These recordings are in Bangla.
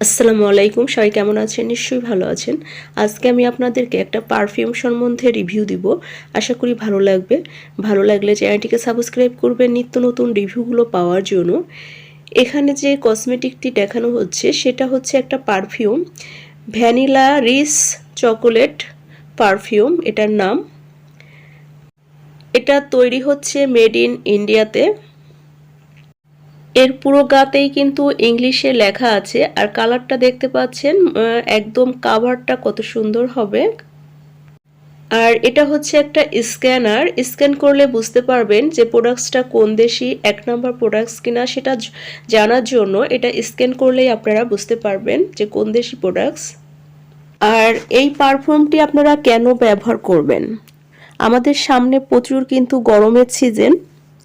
আসসালামু আলাইকুম, সবাই কেমন আছেন? নিশ্চয়ই ভালো আছেন। আজকে আমি আপনাদেরকে একটা পারফিউম সম্বন্ধে রিভিউ দিব। আশা করি ভালো লাগবে। ভালো লাগলে চ্যানেলটিকে সাবস্ক্রাইব করবেন নিত্য নতুন রিভিউগুলো পাওয়ার জন্য। এখানে যে কসমেটিকটি দেখানো হচ্ছে, সেটা হচ্ছে একটা পারফিউম। ভ্যানিলা রিস চকোলেট পারফিউম, এটার নাম। এটা তৈরি হচ্ছে মেড ইন ইন্ডিয়াতে। এর পুরো গাতেই কিন্তু ইংলিশে লেখা আছে, আর কালারটা দেখতে পাচ্ছেন একদম কাভারটা কত সুন্দর হবে। আর এটা হচ্ছে একটা স্ক্যানার স্ক্যান করলে বুঝতে পারবেন যে প্রোডাক্টসটা কোন দেশি, এক নম্বর প্রোডাক্টস কিনা সেটা জানার জন্য এটা স্ক্যান করলেই আপনারা বুঝতে পারবেন যে কোন দেশি প্রোডাক্টস আর এই পারফিউমটি আপনারা কেন ব্যবহার করবেন? আমাদের সামনে প্রচুর কিন্তু গরমের সিজন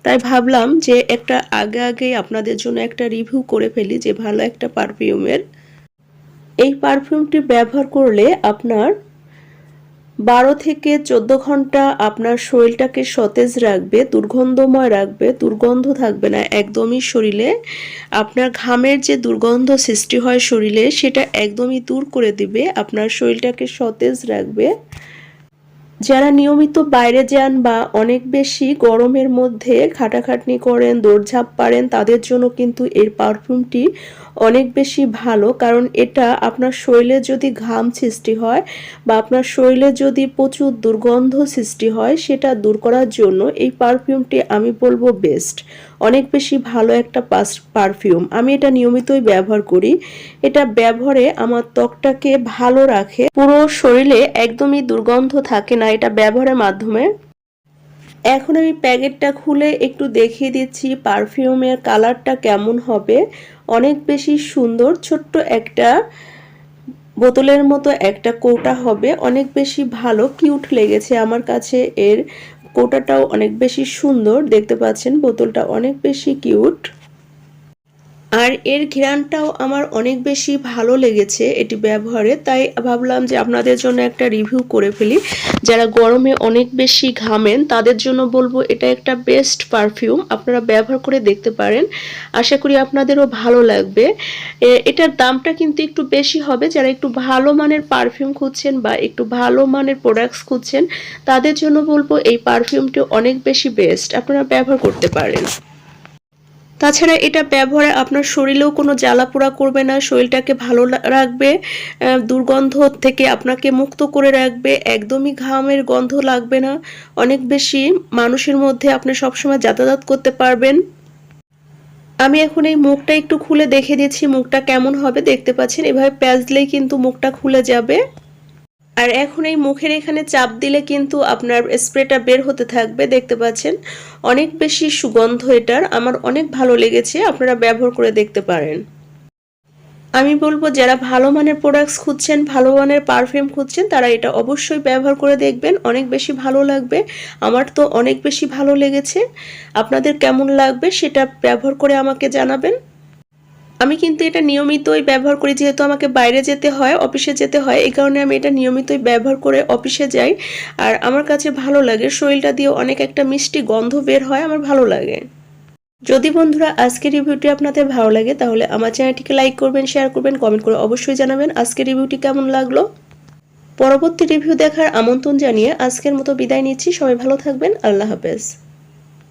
তাই ভাবলাম যে একটা আগে আগে আপনাদের জন্য একটা রিভিউ করে ফেলি যে ভালো একটা পারফিউমের এই পারফিউমটি ব্যবহার করলে আপনার বারো থেকে চোদ্দ ঘণ্টা আপনার শরীরটাকে সতেজ রাখবে, দুর্গন্ধময় রাখবে, দুর্গন্ধ থাকবে না। একদমই শরীরে আপনার ঘামের যে দুর্গন্ধ সৃষ্টি হয় শরীরে, সেটা একদমই দূর করে দিবে, আপনার শরীরটাকে সতেজ রাখবে। যারা নিয়মিত বাইরে যান বা অনেক বেশি গরমের মধ্যে খাটাখাটনি করেন, দৌড়ঝাঁপ পারেন, তাদের জন্য কিন্তু এর পারফিউমটি অনেক বেশি ভালো। কারণ এটা আপনার শরীরে যদি ঘাম সৃষ্টি হয় বা আপনার শরীরে যদি প্রচুর দুর্গন্ধ সৃষ্টি হয়, সেটা দূর করার জন্য এই পারফিউমটি আমি বলব বেস্ট অনেক বেশি ভালো একটা পাস পারফিউম আমি এটা নিয়মিতই ব্যবহার করি। এটা ব্যবহারে আমার ত্বকটাকে ভালো রাখে। পুরো শরীরে একদমই দুর্গন্ধ থাকে না এটা ব্যবহারের মাধ্যমে। এখন আমি প্যাকেটটা খুলে একটু দেখিয়ে দিচ্ছি পারফিউমের কালারটা কেমন হবে। অনেক বেশি সুন্দর, ছোট্ট একটা বোতলের মতো একটা কৌটা হবে। অনেক বেশি ভালো কিউট লেগেছে আমার কাছে এর। কৌটাটাও অনেক বেশি সুন্দর দেখতে পাচ্ছেন বোতলটা অনেক বেশি কিউট। আর এর ঘ্রাণটাও আমার অনেক বেশি ভালো লেগেছে এটি ব্যবহারে। তাই ভাবলাম যে আপনাদের জন্য একটা রিভিউ করে ফেলি। যারা গরমে অনেক বেশি ঘামেন, তাদের জন্য বলব এটা একটা বেস্ট পারফিউম। আপনারা ব্যবহার করে দেখতে পারেন। আশা করি আপনাদেরও ভালো লাগবে। এটার দামটা কিন্তু একটু বেশি হবে। যারা একটু ভালো মানের পারফিউম খুঁজছেন বা একটু ভালো মানের প্রোডাক্টস খুঁজছেন, তাদের জন্য বলব এই পারফিউমটি অনেক বেশি বেস্ট। আপনারা ব্যবহার করতে পারেন। তাছাড়া এটা ব্যবহারে আপনার শরীরেও কোনো জ্বালা পোড়া করবে না, শরীরটাকে ভালো রাখবে দুর্গন্ধ থেকে আপনাকে মুক্ত করে রাখবে, একদমই ঘামের গন্ধ লাগবে না। অনেক বেশি মানুষের মধ্যে আপনি সবসময় যাতায়াত করতে পারবেন। আমি এখন এই মুখটা একটু খুলে দেখে দিচ্ছি, মুখটা কেমন হবে দেখতে পাচ্ছেন। এভাবে প্যাঁচ দিলেই কিন্তু মুখটা খুলে যাবে। আর এখন এই মুখের এখানে চাপ দিলে কিন্তু আপনার স্প্রেটা বের হতে থাকবে, দেখতে পাচ্ছেন? অনেক বেশি সুগন্ধ এটার, আমার অনেক ভালো লেগেছে, আপনারা ব্যবহার করে দেখতে পারেন। আমি বলব, যারা ভালো মানের প্রোডাক্টস খুঁজছেন, ভালো মানের পারফিউম খুঁজছেন, তারা এটা অবশ্যই ব্যবহার করে দেখবেন, অনেক বেশি ভালো লাগবে। আমার তো অনেক বেশি ভালো লেগেছে। আপনাদের কেমন লাগবে সেটা ব্যবহার করে আমাকে জানাবেন। আমি কিন্তু এটা নিয়মিতই ব্যবহার করি, যেহেতু আমাকে বাইরে যেতে হয়, অফিসে যেতে হয়, এই কারণে আমি এটা নিয়মিতই ব্যবহার করে অফিসে যাই। আর আমার কাছে ভালো লাগে, শরীরটা দিয়ে অনেক একটা মিষ্টি গন্ধ বের হয়, আমার ভালো লাগে। যদি বন্ধুরা আজকের রিভিউটি আপনাদের ভালো লাগে, তাহলে আমার চ্যানেলটিকে লাইক করবেন শেয়ার করবেন কমেন্ট করে অবশ্যই জানাবেন আজকের রিভিউটি কেমন লাগল। পরবর্তী রিভিউ দেখার আমন্ত্রণ জানিয়ে আজকের মতো বিদায় নিচ্ছি, সবাই ভালো থাকবেন, আল্লাহ হাফেজ।